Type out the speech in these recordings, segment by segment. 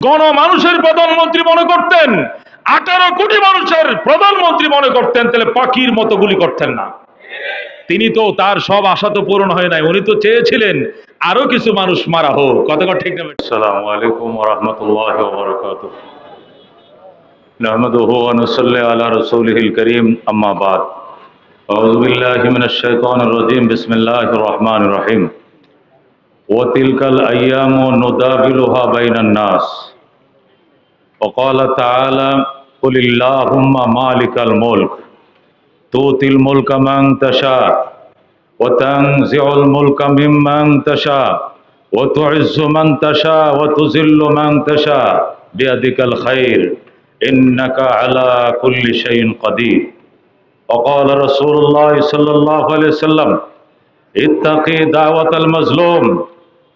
গণমানুষের প্রধানমন্ত্রী মনে করতেন আঠারো কোটি মানুষের প্রধানমন্ত্রী মনে করতেন তাহলে পাখির মতো গুলি করতেন না তিনি তো তার সব আশা তো পূরণ হয় নাই উনি তো চেয়েছিলেন আরো কিছু মানুষ মারা হোক কত কথা ঠিক না আসসালামু আলাইকুম ওরহমতুল্লাহ বরকাত نحمده ونصلي على رسوله الكريم أما بعد أعوذ بالله من الشيطان الرجيم بسم الله الرحمن الرحيم وتلك الأيام نداولها بين الناس وقال تعالى قل اللهم مالك الملك تؤتي الملك من تشاء وتنزع الملك ممن تشاء وتعز من تشاء وتذل من تشاء بيدك الخير إنك على كل شيء قدير وقال رسول الله صلى الله عليه وسلم اتقي دعوة المظلوم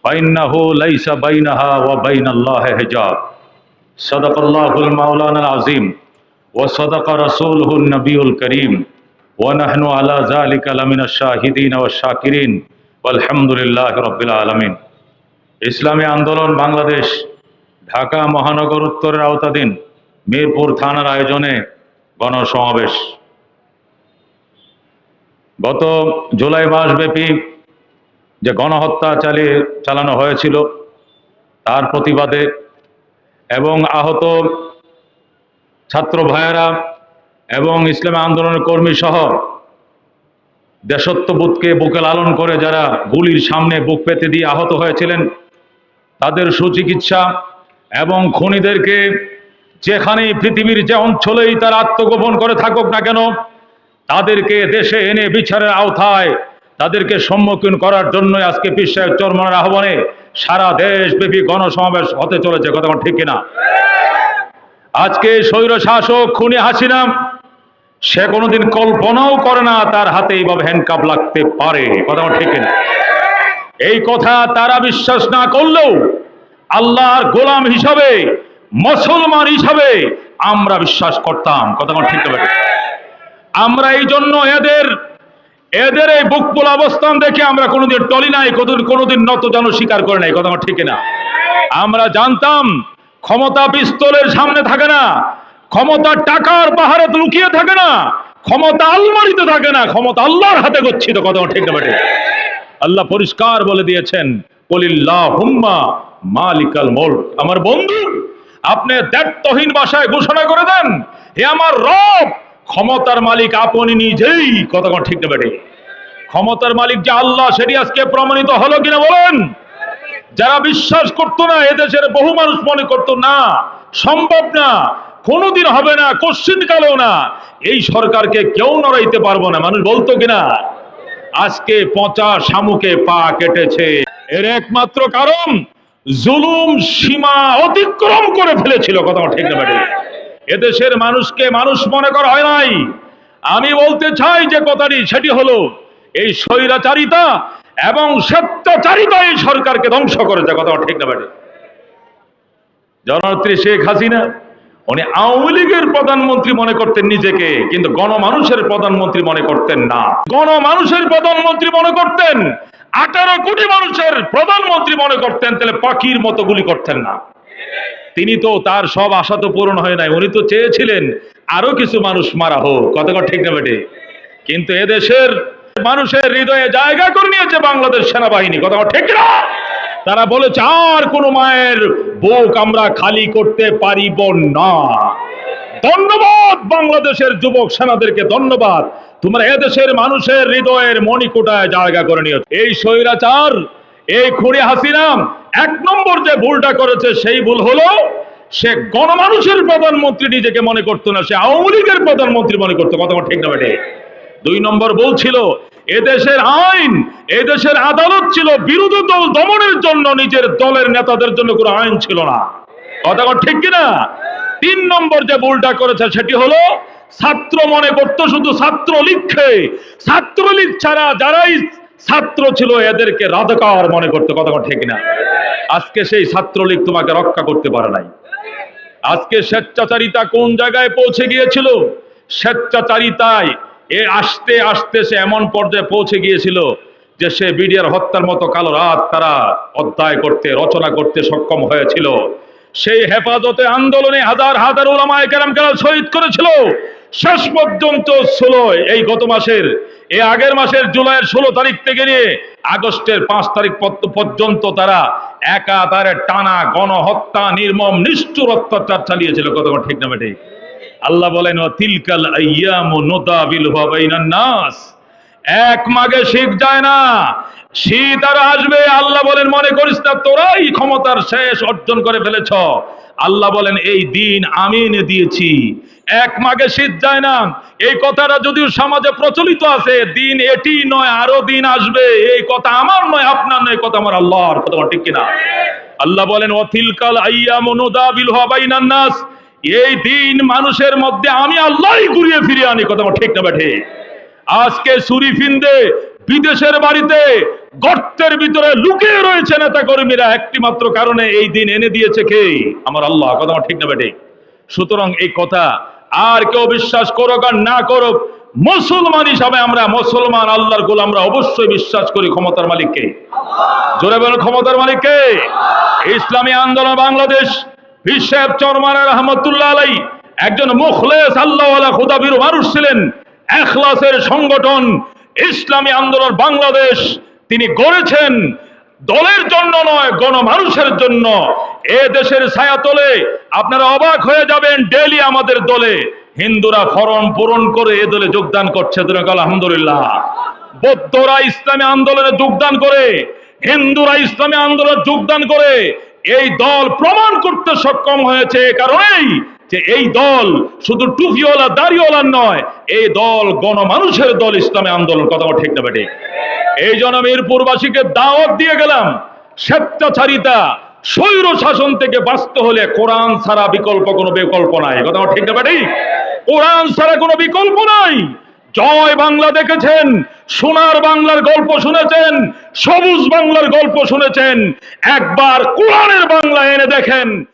فإنه ليس بينها وبين الله حجاب صدق الله المولانا العظيم وصدق رسوله النبي الكريم ونحن على ذلك لمن الشاهدين والشاكرين والحمد لله رب العالمين ইসলামী আন্দোলন বাংলাদেশ ঢাকা মহানগর উত্তরের আওতাধীন মিরপুর থানার আয়োজনে গণসমাবেশ গত জুলাই মাসব্যাপী যে গণহত্যা চালিয়ে চালানো হয়েছিল তার প্রতিবাদে এবং আহত ছাত্র ভাইয়েরা এবং ইসলামী আন্দোলনের কর্মী সহ দেশত্ববোধকে বুকে লালন করে যারা গুলির সামনে বুক পেতে দিয়ে আহত হয়েছিলেন, তাদের সুচিকিৎসা এবং খুনিদেরকে যেখানেই পৃথিবীর যে অঞ্চলেই তারা আত্মগোপন করে থাকুক না কেন, তাদেরকে দেশে এনে বিচারের আওতায় তাদেরকে সম্মুখীন করার জন্য আজকে বিশ্বের চরমনের আহ্বানে সারা দেশব্যাপী গণসমাবেশ হতে চলেছে, কথা ঠিক কিনা? আজকে স্বৈর শাসক খুনি হাসিনা, সে কোনোদিন কল্পনাও করে না তার হাতে এইভাবে হ্যান্ডকাপ লাগতে পারে, কথা ঠিক কিনা? এই কথা তারা বিশ্বাস না করলেও আল্লাহর গোলাম হিসাবে, মুসলমান হিসাবে আমরা বিশ্বাস করতাম, কথা ঠিক না আমরা এই জন্য এদের এদের এই বুকপুল অবস্থান দেখে আমরা কোনোদিন টলি নাই, কোনোদিন কোনোদিন নত যেন স্বীকার করে নাই, কথা আমার ঠিক না আমরা জানতাম ক্ষমতা পিস্তলের সামনে থাকে না, ক্ষমতা টাকার পাহাড়ে লুকিয়ে থাকে না, ক্ষমতা আলমারিতে থাকে না, ক্ষমতা আল্লাহর হাতে গচ্ছিত, কথা ঠিক না আল্লাহ পরিষ্কার বলে দিয়েছেন কলিল্লাহ হুম্মা মালিকাল মোল আমার বন্ধু, আপনি দায়িত্বহীন ভাষায় ঘোষণা করে দেন, হে আমার রব ক্ষমতার মালিক আপনি নিজেই, কথা ঠিক না বেটে ক্ষমতার মালিক যে আল্লাহ, সেটি আজকে প্রমাণিত হলো কিনা বলেন? যারা বিশ্বাস করতো না, এদেশের বহু মানুষ মনে করতো, না, সম্ভব না, কোনোদিন হবে না কোশ্চিন কালেও না, এই সরকারকে কেউ নড়াইতে পারব না। মানুষ বলতো কিনা? আজকে পচা শামুকে পা কেটেছে। এর একমাত্র কারণ, জুলুম সীমা অতিক্রম করে ফেলেছিল, কথা ঠিক না এদেশের মানুষকে মানুষ মনে করা হয় নাই। আমি বলতে চাই যে কথাটি, সেটি হলো, এই স্বৈরাচারিতা এবং সত্যচারিতা এই সরকারকে ধ্বংস করেছে কথা ঠিক না বেটে জননেত্রী শেখ হাসিনা, উনি আওয়ামী লীগের প্রধানমন্ত্রী মনে করতেন নিজেকে, কিন্তু গণমানুষের প্রধানমন্ত্রী মনে করতেন না। গণমানুষের প্রধানমন্ত্রী মনে করতেন, আঠারো কোটি মানুষের প্রধানমন্ত্রী মনে করতেন, তাহলে পাখির মতো গুলি করতেন না। তিনি তো তার সব আশা তো পূরণ হয় নাই। উনি তো চেয়েছিলেন আরও কিছু মানুষ মারা হোক। কত কথা ঠিক না বেটে? কিন্তু এদেশের মানুষের হৃদয়ে জায়গা করে নিয়েছে বাংলাদেশ সেনাবাহিনী। কথা ঠিক না? তারা বলেছে, আর কোন মায়ের বুক আমরা খালি করতে পারিব না। ধন্যবাদ বাংলাদেশের যুবক সেনাদেরকে, ধন্যবাদ। তোমরা এদেশের মানুষের হৃদয়ের মণিকোটায় জায়গা করে নিয়েছ। এই স্বৈরাচার এই খুঁড়ি হাসিনা এক নম্বর যে ভুলটা করেছে, সেই ভুল হলো, সে গণমানুষের প্রধানমন্ত্রী নিজেকে মনে করতো না, সে আওয়ামী লীগের প্রধানমন্ত্রী মনে করতো, কথা ঠিক না বেটে দুই নম্বর বলছিল এদেশের আইন এদেশের আদালত ছিল বিরোধী দল দমনের জন্য নিজের দলের নেতাদের জন্য কোনো আইন ছিল না। কথা ঠিক কিনা? তিন নম্বর যে ভুলটা করেছে, সেটি হলো, ছাত্র মনে করতো শুধু ছাত্র ছাত্রলীগ ছাড়া যারাই ছাত্র ছিল এদেরকে রাধকার মনে করতো কথা ঠিক না। আজকে সেই ছাত্রলীগ তোমাকে রক্ষা করতে পারে নাই। আজকে স্বেচ্ছাচারিতা কোন জায়গায় পৌঁছে গিয়েছিল? স্বেচ্ছাচারিতায় এ আসতে আসতে সে এমন পর্যায়ে পৌঁছে গিয়েছিল যে সে বিডিআর হত্যার মতো কালো রাত তারা অধ্যায় করতে, রচনা করতে সক্ষম হয়েছিল। সেই হেফাজতে আন্দোলনে হাজার হাজার ওলামায় কেরাম কেরাম শহীদ করেছিল। শেষ পর্যন্ত ষোলো এই গত মাসের এই আগের মাসের জুলাইয়ের ষোলো তারিখ থেকে নিয়ে আগস্টের পাঁচ তারিখ পর্যন্ত তারা একাধারে টানা গণহত্যা, নির্মম, নিষ্ঠুর অত্যাচার চালিয়েছিল। কত ঠিক না বেটে আল্লাহ বলেন "ও তিলকাল নাস। এক মাগে শীত যায় না, শীত আর আসবে। আল্লাহ বলেন, মনে করিস না, তোরাই ক্ষমতার শেষ অর্জন করে ফেলেছ। আল্লাহ বলেন, এই দিন আমি এনে দিয়েছি। এক মাগে শীত যায় না। এই কথাটা যদিও সমাজে প্রচলিত আছে, দিন এটি নয়, আরও দিন আসবে। এই কথা আমার নয়, আপনার নয় কথা আমার আল্লাহর, কথা ঠিক কিনা? আল্লাহ বলেন অথিলকাল আইয়াম অনুদাবিল হবাইনান নাস। এই দিন মানুষের মধ্যে আমি আল্লাহই ঘুরিয়ে ফিরিয়ে আনি, কথা আমার ঠিক না বেঠে আজকে সুরি ফিন্দে বিদেশের বাড়িতে গর্তের ভিতরে লুকিয়ে রয়েছে নেতা কর্মীরা একটি মাত্র কারণে এই দিন এনে দিয়েছে কে? আমার আল্লাহ, কথা ঠিক না বেটে সুতরাং এই কথা আর কেউ বিশ্বাস করুক আর না করুক, মুসলমান হিসাবে আমরা মুসলমান, আল্লাহর গোলাম আমরা অবশ্যই বিশ্বাস করি ক্ষমতার মালিককে। জোরে বলেন, ক্ষমতার মালিককে। ইসলামী আন্দোলন বাংলাদেশ বিশ্বের চরমান রহমতুল্লাহ আলাই, একজন মুখলেস আল্লাহ খুদাবির মানুষ ছিলেন, এখলাসের সংগঠন, ইসলামী আন্দোলন বাংলাদেশ, তিনি গড়েছেন। দলের জন্য নয়, গণমানুষের জন্য। এ দেশের ছায়াতলে আপনারা অবাক হয়ে যাবেন ডেলি আমাদের দলে। হিন্দুরা ফরম পূরণ করে এ দলে যোগদান করছে আলহামদুলিল্লাহ বৌদ্ধরা ইসলামী আন্দোলনে যোগদান করে, হিন্দুরা ইসলামী আন্দোলনে যোগদান করে, এই দল প্রমাণ করতে সক্ষম হয়েছে কারণেই যে এই দল শুধু টুপিওয়ালা দাড়িওয়ালার নয়, এই দল গণমানুষের দল ইসলামী আন্দোলন কথা ঠিক না বেটে এই জন্য মিরপুরবাসীকে দাওয়াত দিয়ে গেলাম, স্বেচ্ছাচারিতা, স্বৈর শাসন থেকে বাঁচতে হলে কোরআন ছাড়া বিকল্প কোনো বিকল্প নাই। কথা ঠিক না বেটে কোরআন ছাড়া কোনো বিকল্প নাই। জয় বাংলা দেখেছেন, সোনার বাংলার গল্প শুনেছেন, সবুজ বাংলার গল্প শুনেছেন, একবার কোরআনের বাংলা এনে দেখেন।